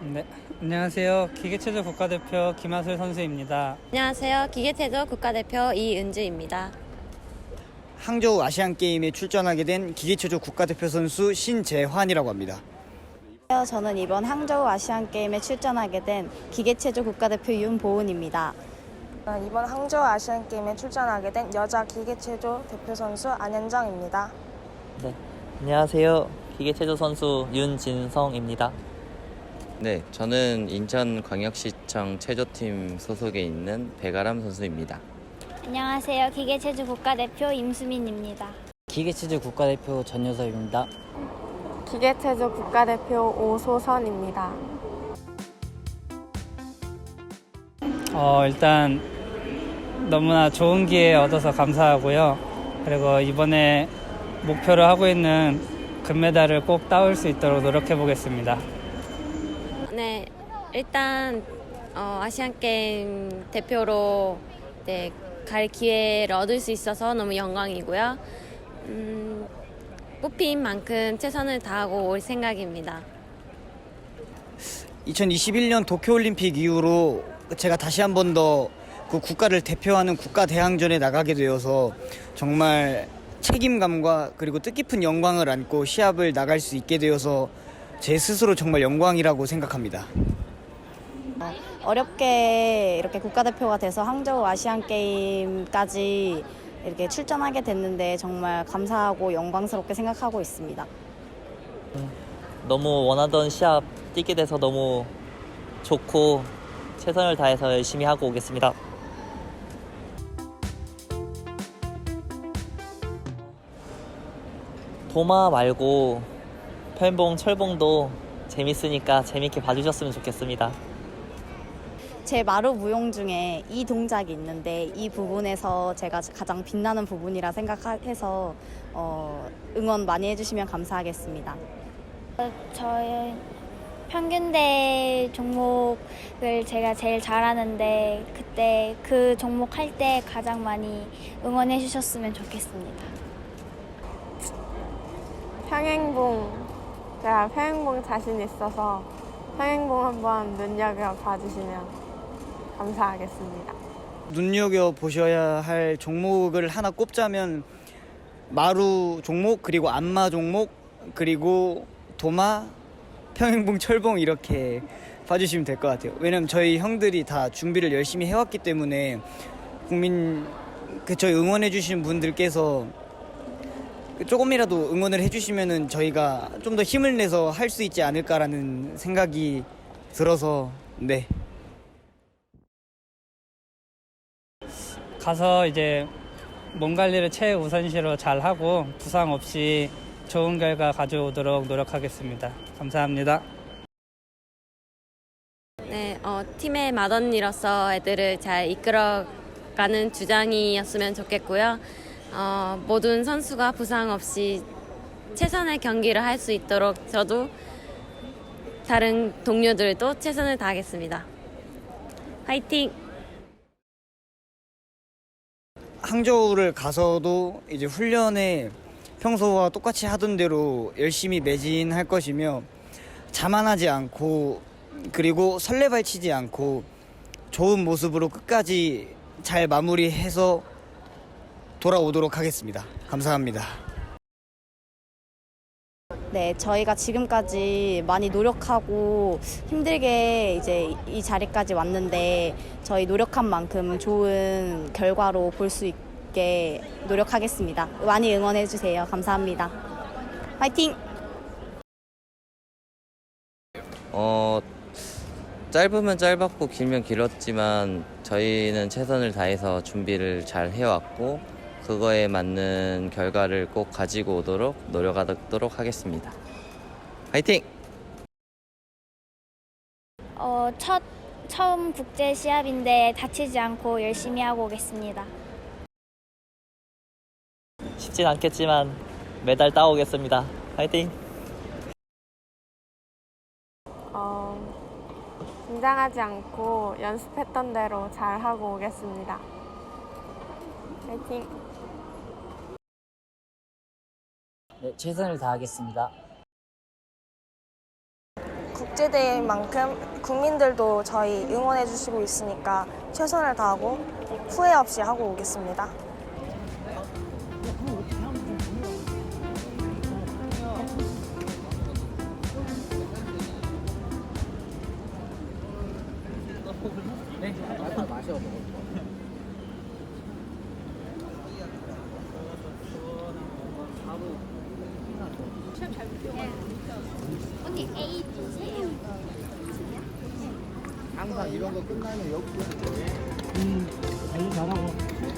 네, 안녕하세요. 기계체조 국가대표 김하슬 선수입니다. 안녕하세요. 기계체조 국가대표 이은주입니다. 항저우 아시안 게임에 출전하게 된 기계체조 국가대표 선수 신재환이라고 합니다. 저는 이번 항저우 아시안 게임에 출전하게 된 기계체조 국가대표 윤보은입니다. 저는 이번 항저우 아시안 게임에 출전하게 된 여자 기계체조 대표 선수 안현정입니다. 네, 안녕하세요. 기계체조 선수 윤진성입니다. 네, 저는 인천광역시청 체조팀 소속에 있는 배가람 선수입니다. 안녕하세요. 기계체조 국가대표 임수민입니다. 기계체조 국가대표 전효섭입니다. 기계체조 국가대표 오소선입니다. 어, 일단 너무나 좋은 기회 얻어서 감사하고요. 그리고 이번에 목표로 하고 있는 금메달을 꼭 따올 수 있도록 노력해 보겠습니다. 네, 일단 어, 아시안 게임 대표로 네, 갈 기회를 얻을 수 있어서 너무 영광이고요. 음, 뽑힌 만큼 최선을 다하고 올 생각입니다. 2021년 도쿄올림픽 이후로 제가 다시 한번더 그 국가를 대표하는 국가 대항전에 나가게 되어서 정말 책임감과 그리고 뜻깊은 영광을 안고 시합을 나갈 수 있게 되어서 제 스스로 정말 영광이라고 생각합니다. 어렵게 이렇게 국가대표가 돼서 항저우 아시안 게임까지 이렇게 출전하게 됐는데 정말 감사하고 영광스럽게 생각하고 있습니다. 너무 원하던 시합 뛰게 돼서 너무 좋고 최선을 다해서 열심히 하고 오겠습니다. 도마 말고 편봉, 철봉도 재밌으니까 재밌게 봐주셨으면 좋겠습니다. 제 마루 무용 중에 이 동작이 있는데 이 부분에서 제가 가장 빛나는 부분이라 생각해서 어, 응원 많이 해주시면 감사하겠습니다. 저의 평균대 종목을 제가 제일 잘하는데 그때 그 종목 할 때 가장 많이 응원해 주셨으면 좋겠습니다. 평행봉 제가 평행봉 자신 있어서 평행봉 한번 눈여겨 봐주시면 감사하겠습니다. 눈여겨 보셔야 할 종목을 하나 꼽자면 마루 종목 그리고 안마 종목 그리고 도마 평행봉 철봉 이렇게 봐주시면 될 것 같아요. 왜냐면 저희 형들이 다 준비를 열심히 해왔기 때문에 국민 그 저희 응원해 주신 분들께서 그 조금이라도 응원을 해주시면은 저희가 좀 더 힘을 내서 할 수 있지 않을까라는 생각이 들어서 네 가서 이제 몸 관리를 최우선시로 잘 하고 부상 없이 좋은 결과 가져오도록 노력하겠습니다. 감사합니다. 네, 어, 팀의 맏언니로서 애들을 잘 이끌어가는 주장이었으면 좋겠고요. 어, 모든 선수가 부상 없이 최선의 경기를 할 수 있도록 저도 다른 동료들도 최선을 다하겠습니다. 화이팅! 항저우를 가서도 이제 훈련에 평소와 똑같이 하던 대로 열심히 매진할 것이며 자만하지 않고 그리고 설레발치지 않고 좋은 모습으로 끝까지 잘 마무리해서 돌아오도록 하겠습니다. 감사합니다. 네, 저희가 지금까지 많이 노력하고 힘들게 이제 이 자리까지 왔는데 저희 노력한 만큼 좋은 결과로 볼 수 있게 노력하겠습니다. 많이 응원해 주세요. 감사합니다. 화이팅! 어, 짧으면 짧았고 길면 길었지만 저희는 최선을 다해서 준비를 잘 해왔고 그거에 맞는 결과를 꼭 가지고 오도록 노력하도록 하겠습니다. 화이팅! 어, 첫 처음 국제 시합인데 다치지 않고 열심히 하고 오겠습니다. 쉽진 않겠지만 메달 따오겠습니다. 화이팅! 어, 긴장하지 않고 연습했던 대로 잘 하고 오겠습니다. 화이팅! 네, 최선을 다하겠습니다. 국- 국제대회인 만큼 국민들도 저희 응원해 주시고 있으니까 최선을 다하고 후회 없이 하고 오겠습니다. 항상 이런 거 끝나면 여기. 음, 관리 잘하고.